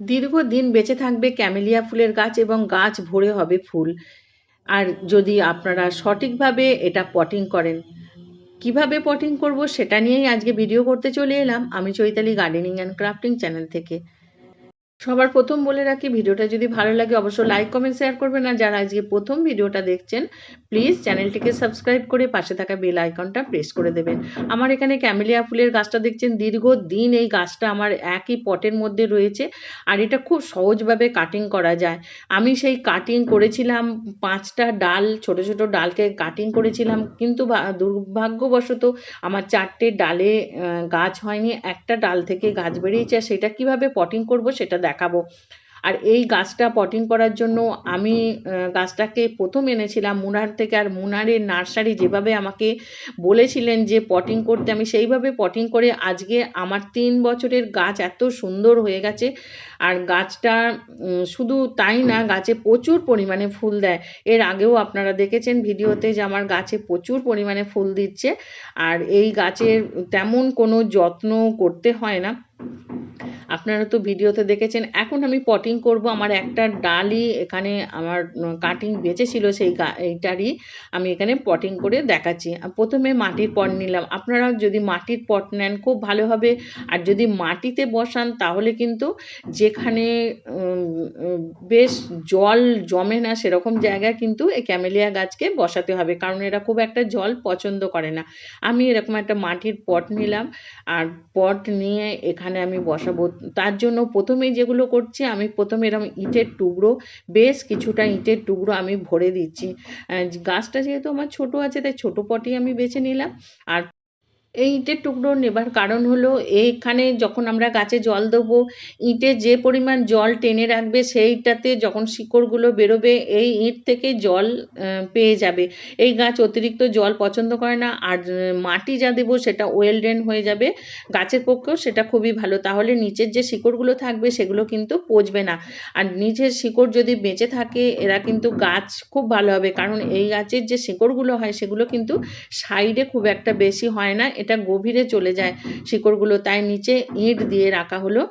দীর্ঘদিন বেঁচে থাকবে ক্যামেলিয়া ফুলের গাছ এবং গাছ ভরে হবে ফুল। আর যদি আপনারা সঠিকভাবে এটা পটিং করেন, কীভাবে পটিং করব সেটা নিয়েই আজকে ভিডিও করতে চলে এলাম। আমি Chaitali gardening and crafting channel থেকে। সবার প্রথম বলে রাখি, ভিডিওটা যদি ভালো লাগে অবশ্যই লাইক কমেন্ট শেয়ার করবেন। আর যারা আজকে প্রথম ভিডিওটা দেখছেন প্লিজ চ্যানেলটিকে সাবস্ক্রাইব করে পাশে থাকা বেল আইকনটা প্রেস করে দেবেন। আমার এখানে ক্যামেলিয়া ফুলের গাছটা দেখছেন দীর্ঘ দিন এই গাছটা আমার একই পটের মধ্যে রয়েছে আর এটা খুব সহজভাবে কাটিং করা যায়। আমি সেই কাটিং করেছিলাম, পাঁচটা ডাল, ছোট ছোট ডালকে কাটিং করেছিলাম, কিন্তু দুর্ভাগ্যবশত আমার চারটে ডালে গাছ হয়নি। একটা ডাল থেকে গাছ বেরিয়েছে, আর সেটা কীভাবে পটিং করব সেটা দেখাবো। আর এই গাছটা পটিং করার জন্য আমি গাছটাকে প্রথম এনেছিলাম মুনার থেকে। আর মুনারের নার্সারি যেভাবে আমাকে বলেছিলেন যে পটিং করতে আমি সেইভাবে পটিং করে আজকে আমার তিন বছরের গাছ এত সুন্দর হয়ে গেছে। আর গাছটা শুধু তাই না গাছে প্রচুর পরিমাণে ফুল দেয়। এর আগেও আপনারা দেখেছেন ভিডিওতে যে আমার গাছে প্রচুর পরিমাণে ফুল দিচ্ছে। আর এই গাছের তেমন কোনো যত্ন করতে হয় না। আপনারা তো ভিডিওতে দেখেছেন, এখন আমি পটিং করব। আমার একটা ডালই এখানে আমার কাটিং বেঁচেছিল সেই এইটারই আমি এখানে পটিং করে দেখাচ্ছি। প্রথমে মাটির পট নিলাম। আপনারা যদি মাটির পট নেন, খুব ভালো হবে। আর যদি মাটিতে বসান, তাহলে কিন্তু যেখানে বেশ জল জমে না, সেরকম জায়গায় কিন্তু এই ক্যামেলিয়া গাছকে বসাতে হবে। কারণ এরা খুব একটা জল পছন্দ করে না। আমি এরকম একটা মাটির পট নিলাম। আর পট নিয়ে এখানে আমি বসাবো তার জন্য প্রথমে যেগুলো করছি, আমি প্রথমে এরকম ইটের টুকরো, বেশ কিছুটা ইটের টুকরো আমি ভরে দিচ্ছি। গাছটা যেহেতু আমার ছোটো আছে, তাই ছোটো পটই আমি বেছে নিলাম। আর এই ইটের টুকরো নেবার কারণ হলো এইখানে যখন আমরা গাছে জল দেবো, ইটে যে পরিমাণ জল টেনে রাখবে, সেইটাতে যখন শিকড়গুলো বেরোবে, এই ইট থেকে জল পেয়ে যাবে। এই গাছ অতিরিক্ত জল পছন্দ করে না, আর মাটি যা দেবো সেটা ওয়েল ড্রেন হয়ে যাবে। গাছের পক্ষেও সেটা খুবই ভালো। তাহলে নিচের যে শিকড়গুলো থাকবে, সেগুলো কিন্তু পচবে না। আর নিচের শিকড় যদি বেঁচে থাকে, এরা কিন্তু গাছ খুব ভালো হবে। কারণ এই গাছের যে শিকড়গুলো হয়, সেগুলো কিন্তু সাইডে খুব একটা বেশি হয় না। এটা গভীরে চলে যায়। শিকড়গুলো তাই নিচে ইট দিয়ে রাখা হলো।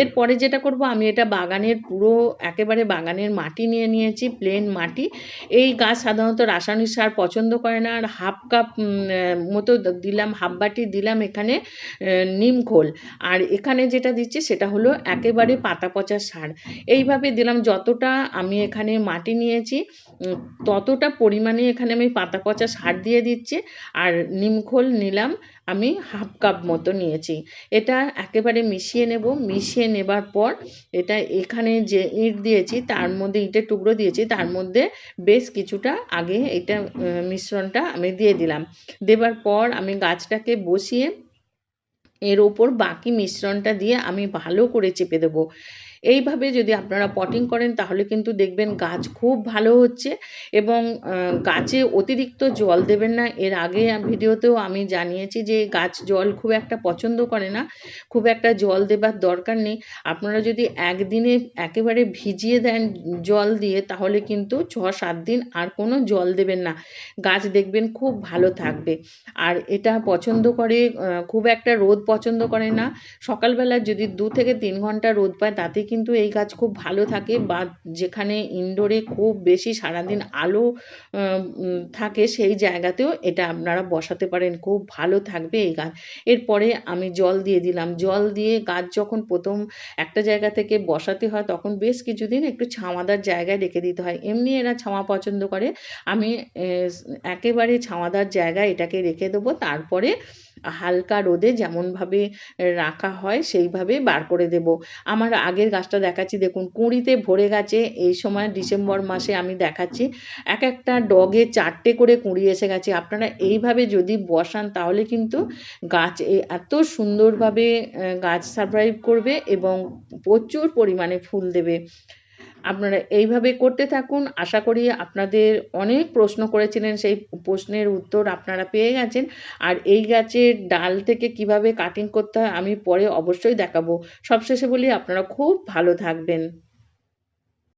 এরপরে যেটা করব, আমি এটা বাগানের পুরো একেবারে বাগানের মাটি নিয়ে নিয়েছি প্লেন মাটি। এই গাছ সাধারণত রাসায়নিক সার পছন্দ করে না, আর হাফ কাপ মতো দিলাম হাফ বাটি দিলাম এখানে নিম খোল। আর এখানে যেটা দিচ্ছি, সেটা হলো একেবারে পাতা পচা সার। এইভাবে দিলাম, যতটা আমি এখানে মাটি নিয়েছি ততটা পরিমাণে এখানে আমি পাতা পচা সার দিয়ে দিচ্ছি। আর নিমখোল নিলাম আমি হাফ কাপ মতো নিয়েছি। এটা একেবারে মিশিয়ে নেব। মিশিয়ে নেবার পর এটা এখানে যে ইট দিয়েছি, তার মধ্যে ইটের টুকরো দিয়েছি, তার মধ্যে বেশ কিছুটা আগে এটা মিশ্রণটা আমি দিয়ে দিলাম। দেবার পর আমি গাছটাকে বসিয়ে এর ওপর বাকি মিশ্রণটা দিয়ে আমি ভালো করে চেপে দেবো। এইভাবে যদি আপনারা পটিং করেন, তাহলে কিন্তু দেখবেন গাছ খুব ভালো হচ্ছে এবং গাছে অতিরিক্ত জল দেবেন না। এর আগে ভিডিওতেও আমি জানিয়েছি যে, গাছ জল খুব একটা পছন্দ করে না। খুব একটা জল দেবার দরকার নেই। আপনারা যদি একদিনে একেবারে ভিজিয়ে দেন জল দিয়ে, তাহলে কিন্তু ছ সাত দিন আর কোনো জল দেবেন না। গাছ দেখবেন খুব ভালো থাকবে। আর এটা পছন্দ করে খুব একটা রোদ পছন্দ করে না। সকালবেলা যদি দু থেকে তিন ঘণ্টা রোদ পায়, তাতে কিন্তু এই গাছ খুব ভালো থাকে বা যেখানে ইনডোরে খুব বেশি সারাদিন আলো থাকে সেই জায়গাতেও এটা আপনারা বসাতে পারেন। খুব ভালো থাকবে এই গাছ। এরপরে আমি জল দিয়ে দিলাম। জল দিয়ে গাছ যখন প্রথম একটা জায়গা থেকে বসাতে হয় তখন বেশ কিছুদিন একটু ছাওয়াদার জায়গায় রেখে দিতে হয়। এমনি এরা ছাওয়া পছন্দ করে। আমি একেবারে ছাওয়াদার জায়গায় এটাকে রেখে দেবো। তারপরে হালকা রোদে যেমনভাবে রাখা হয়, সেইভাবে বার করে দেব। আমার আগের গাছটা দেখাচ্ছি, দেখুন, কুঁড়িতে ভরে গেছে। এই সময় ডিসেম্বর মাসে আমি দেখাচ্ছি, এক একটা ডগে চারটে করে কুঁড়ি এসে গেছে। আপনারা এইভাবে যদি বসান, তাহলে কিন্তু গাছ এত সুন্দরভাবে গাছ সারভাইভ করবে এবং প্রচুর পরিমাণে ফুল দেবে। আপনারা এইভাবে করতে থাকুন। আশা করি আপনাদের অনেক প্রশ্ন করেছিলেন, সেই প্রশ্নের উত্তর আপনারা পেয়ে গেছেন। আর এই গাছের ডাল থেকে কীভাবে কাটিং করতে হয় আমি পরে অবশ্যই দেখাবো। সবশেষে বলি আপনারা খুব ভালো থাকবেন।